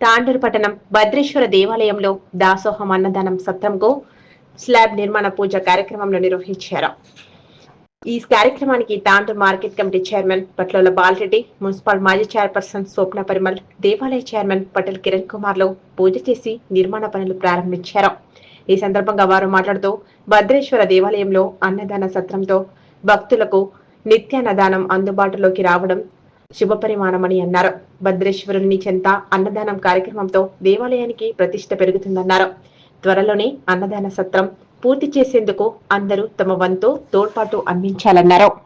తాండూరు పట్టణం భద్రేశ్వర దేవాలయంలో దాసోహం అన్నదానం సత్రంకు స్లాబ్ నిర్మాణ పూజ కార్యక్రమంలో నిర్వహించారు. ఈ కార్యక్రమానికి Tandur market committee chairman Patlola Balareddy municipal మాజీ చైర్పర్సన్ స్వప్న పరిమల్ దేవాలయ చైర్మన్ పటేల్ కిరణ్ కుమార్లో పూజ చేసి నిర్మాణ పనులు ప్రారంభించారు. ఈ సందర్భంగా వారు మాట్లాడుతూ భద్రేశ్వర దేవాలయంలో అన్నదాన సత్రంతో భక్తులకు నిత్యాన్నదానం అందుబాటులోకి రావడం శుభపరిమాణమని అన్నారు. భద్రేశ్వరుని చెంత అన్నదానం కార్యక్రమంతో దేవాలయానికి ప్రతిష్ట పెరుగుతుందన్నారు. త్వరలోనే అన్నదాన సత్రం పూర్తి చేసేందుకు అందరూ తమ వంతు తోడ్పాటు అందించాలన్నారు.